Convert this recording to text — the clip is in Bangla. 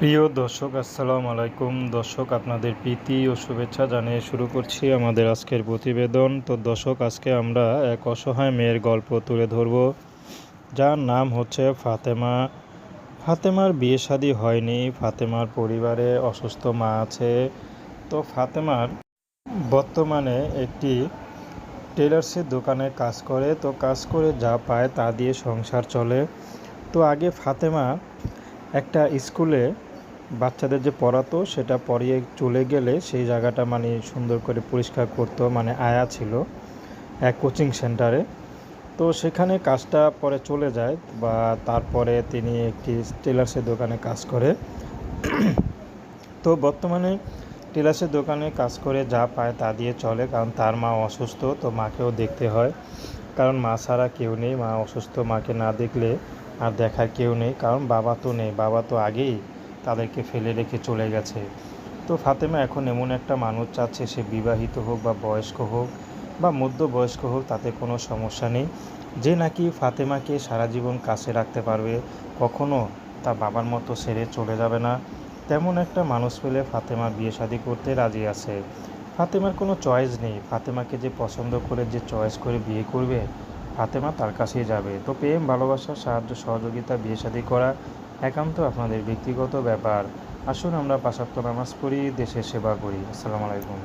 প্রিয় দর্শক, আসসালামু আলাইকুম। দর্শক, আপনাদের প্রীতি ও শুভেচ্ছা জানিয়ে শুরু করছি আমাদের আজকের প্রতিবেদন। তো দর্শক, আজকে আমরা এক অসহায় মেয়ের গল্প তুলে ধরব। যার নাম হচ্ছে ফাতেমা। ফাতেমার বিয়ে শাদী হয়নি, ফাতেমার পরিবারে অসুস্থ মা আছে। তো ফাতেমার বর্তমানে একটি টেলার্সের দোকানে কাজ করে। তো কাজ করে যা পায় তা দিয়ে সংসার চলে। তো আগে ফাতেমা একটা স্কুলে বাচ্চাদের যে পড়াতো, সেটা পড়িয়ে চলে গেলে সেই জায়গাটা মানে সুন্দর করে পরিষ্কার করতো মানে আয়া ছিল এক কোচিং সেন্টারে। তো সেখানে কাজটা পরে চলে যায় বা তারপরে তিনি একটি টেলার্সের দোকানে কাজ করে। তো বর্তমানে টেলার্সের দোকানে কাজ করে যা পায় তা দিয়ে চলে, কারণ তার মা অসুস্থ, তো মাকেও দেখতে হয়। কারণ মা ছাড়া কেউ নেই, মা অসুস্থ, মাকে না দেখলে আর দেখার কেউ নেই, কারণ বাবা তো নেই। বাবা তো আগেই তাদেরকে ফেলে রেখে চলে গেছে। তো ফাতেমা এখন এমন একটা মানুষ চাচ্ছে সে বিবাহিত হোক বা বয়স্ক হোক বা মধ্যবয়স্ক হোক, তাতে কোনো সমস্যা নেই। যে নাকি ফাতেমাকে সারা জীবন কাছে রাখতে পারবে, কখনো তার বাবার মতো সেরে চলে যাবে না। তেমন একটা মানুষ পেলে ফাতেমা বিয়ে শাদী করতে রাজি আছে। ফাতেমার কোনো চয়েস নেই। ফাতেমাকে যে পছন্দ করে, যে চয়েস করে বিয়ে করবে ফাতেমা তার কাছেই যাবে। তো প্রেম, ভালোবাসা, সাহায্য, সহযোগিতা, বিয়ে শাদী করা একান্ত আপনাদের ব্যক্তিগত ব্যাপার। আসুন আমরা পাশাপ্ত নামাজ পড়ি, দেশের সেবা করি। আসসালামু আলাইকুম।